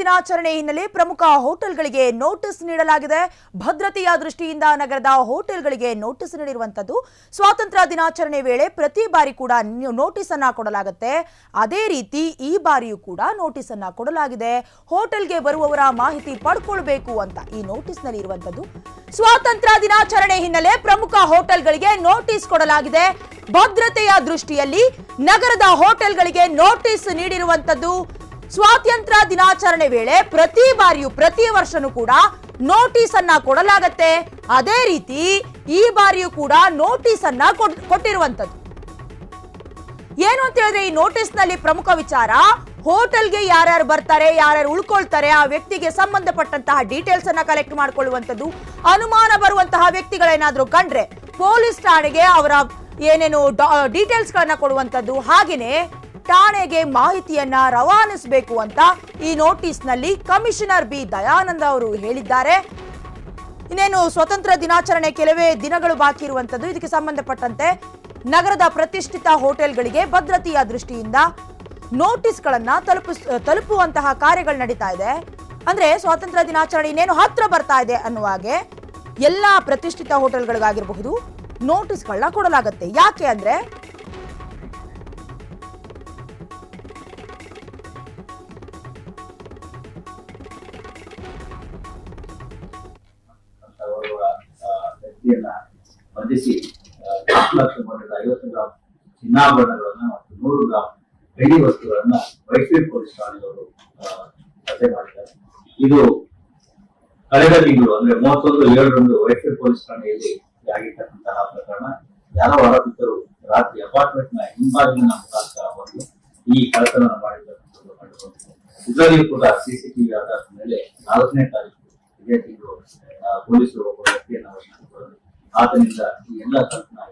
ದಿನಾಚರಣೆ ಹಿನ್ನೆಲೆ ಪ್ರಮುಖ ಹೋಟೆಲ್ಗಳಿಗೆ ನೋಟಿಸ್ ನೀಡಲಾಗಿದೆ. ಭದ್ರತೆಯ ದೃಷ್ಟಿಯಿಂದ ನಗರದ ಹೋಟೆಲ್ಗಳಿಗೆ ನೋಟಿಸ್ ನೀಡಿರುವಂತದ್ದು ಸ್ವಾತಂತ್ರ್ಯ ದಿನಾಚರಣೆ ವೇಳೆ ಪ್ರತಿ ಬಾರಿ ಕೂಡ ನೋಟಿಸ್ ಅನ್ನ ಕೊಡಲಾಗುತ್ತೆ. ಅದೇ ರೀತಿ ಈ ಬಾರಿಯೂ ಕೂಡ ನೋಟಿಸ್ ಅನ್ನ ಕೊಡಲಾಗಿದೆ. ಹೋಟೆಲ್ಗೆ ಬರುವವರ ಮಾಹಿತಿ ಪಡ್ಕೊಳ್ಬೇಕು ಅಂತ ಈ ನೋಟಿಸ್ನಲ್ಲಿ ಇರುವಂತದ್ದು. ಸ್ವಾತಂತ್ರ್ಯ ದಿನಾಚರಣೆ ಹಿನ್ನೆಲೆ ಪ್ರಮುಖ ಹೋಟೆಲ್ಗಳಿಗೆ ನೋಟಿಸ್ ಕೊಡಲಾಗಿದೆ. ಭದ್ರತೆಯ ದೃಷ್ಟಿಯಲ್ಲಿ ನಗರದ ಹೋಟೆಲ್ಗಳಿಗೆ ನೋಟಿಸ್ ನೀಡಿರುವಂತದ್ದು ಸ್ವಾತಂತ್ರ್ಯ ದಿನಾಚರಣೆ ವೇಳೆ ಪ್ರತಿ ಬಾರಿಯೂ ಪ್ರತಿ ವರ್ಷನೂ ಕೂಡ ನೋಟಿಸ್ ಅನ್ನ ಕೊಡಲಾಗತ್ತೆ. ಅದೇ ರೀತಿ ಈ ಬಾರಿಯೂ ಕೂಡ ನೋಟಿಸ್ ಅನ್ನ ಕೊಟ್- ಕೊಟ್ಟಿರುವಂತದ್ದು ಏನು ಅಂತ ಹೇಳಿದ್ರೆ ಈ ನೋಟಿಸ್ನಲ್ಲಿ ಪ್ರಮುಖ ವಿಚಾರ ಹೋಟೆಲ್ಗೆ ಯಾರ್ಯಾರು ಬರ್ತಾರೆ, ಯಾರ್ಯಾರು ಉಳ್ಕೊಳ್ತಾರೆ, ಆ ವ್ಯಕ್ತಿಗೆ ಸಂಬಂಧಪಟ್ಟಂತಹ ಡೀಟೇಲ್ಸ್ ಅನ್ನ ಕಲೆಕ್ಟ್ ಮಾಡ್ಕೊಳ್ಳುವಂಥದ್ದು, ಅನುಮಾನ ಬರುವಂತಹ ವ್ಯಕ್ತಿಗಳೇನಾದ್ರೂ ಕಂಡ್ರೆ ಪೊಲೀಸ್ ಠಾಣೆಗೆ ಅವರ ಏನೇನು ಡೀಟೇಲ್ಸ್ ಗಳನ್ನ ಕೊಡುವಂಥದ್ದು, ಹಾಗೇನೆ ಠಾಣೆಗೆ ಮಾಹಿತಿಯನ್ನ ರವಾನಿಸಬೇಕು ಅಂತ ಈ ನೋಟಿಸ್ನಲ್ಲಿ ಕಮಿಷನರ್ ಬಿ ದಯಾನಂದ ಅವರು ಹೇಳಿದ್ದಾರೆ. ಇನ್ನೇನು ಸ್ವತಂತ್ರ ದಿನಾಚರಣೆ ಕೆಲವೇ ದಿನಗಳು ಬಾಕಿ ಇರುವಂತದ್ದು. ಇದಕ್ಕೆ ಸಂಬಂಧಪಟ್ಟಂತೆ ನಗರದ ಪ್ರತಿಷ್ಠಿತ ಹೋಟೆಲ್ಗಳಿಗೆ ಭದ್ರತೆಯ ದೃಷ್ಟಿಯಿಂದ ನೋಟಿಸ್ಗಳನ್ನ ತಲುಪಿಸ್ ತಲುಪುವಂತಹ ಕಾರ್ಯಗಳು ನಡೀತಾ ಇದೆ. ಅಂದ್ರೆ ಸ್ವಾತಂತ್ರ್ಯ ದಿನಾಚರಣೆ ಇನ್ನೇನು ಹತ್ರ ಬರ್ತಾ ಇದೆ ಅನ್ನುವ ಹಾಗೆ ಎಲ್ಲಾ ಪ್ರತಿಷ್ಠಿತ ಹೋಟೆಲ್ಗಳಿಗಾಗಿರಬಹುದು ನೋಟಿಸ್ಗಳನ್ನ ಕೊಡಲಾಗುತ್ತೆ. ಯಾಕೆ ಅಂದ್ರೆ ವ್ಯಕ್ತಿಯನ್ನ ಬಂಧಿಸಿ ಲಕ್ಷ ಮೌಲ್ಯದ ಐವತ್ತು ಗ್ರಾಂ ಚಿನ್ನಾಭರಣಗಳನ್ನ ಮತ್ತು ನೂರು ಗ್ರಾಂ ಬೆಳ್ಳಿ ವಸ್ತುಗಳನ್ನ ವೈಟ್ಫೀಲ್ಡ್ ಪೊಲೀಸ್ ಠಾಣೆಯವರು ಪತ್ತೆ ಮಾಡಿದ್ದಾರೆ. ಇದು ಕಳೆದ ತಿಂಗಳು, ಅಂದ್ರೆ ಮೂವತ್ತೊಂದು, ಏಳರಂದು ವೈಟ್ಫೀಲ್ಡ್ ಪೊಲೀಸ್ ಠಾಣೆಯಲ್ಲಿ ಆಗಿರ್ತಕ್ಕಂತಹ ಪ್ರಕರಣ. ಯಾರೋ ಆರೋಪಿತರು ರಾತ್ರಿ ಅಪಾರ್ಟ್ಮೆಂಟ್ನ ಹಿಂಭಾಗಿನ ಮುಖಾಂತರ ಬಂದು ಈ ಕಳ್ಳತನ ಮಾಡಿರ್ತಕ್ಕಂಥದ್ದು ಕಂಡುಬಂದಿದೆ. ಇದರಲ್ಲಿಯೂ ಕೂಡ ಸಿಸಿಟಿವಿ ಆಧಾರದ ಮೇಲೆ ನಾಲ್ಕನೇ ತಾರೀಕು ಇದೇ ತಿಂಗಳು ಪೊಲೀಸರು ಆತನಿಂದ ಈ ಎಲ್ಲ ಕಲ್ಪನಾ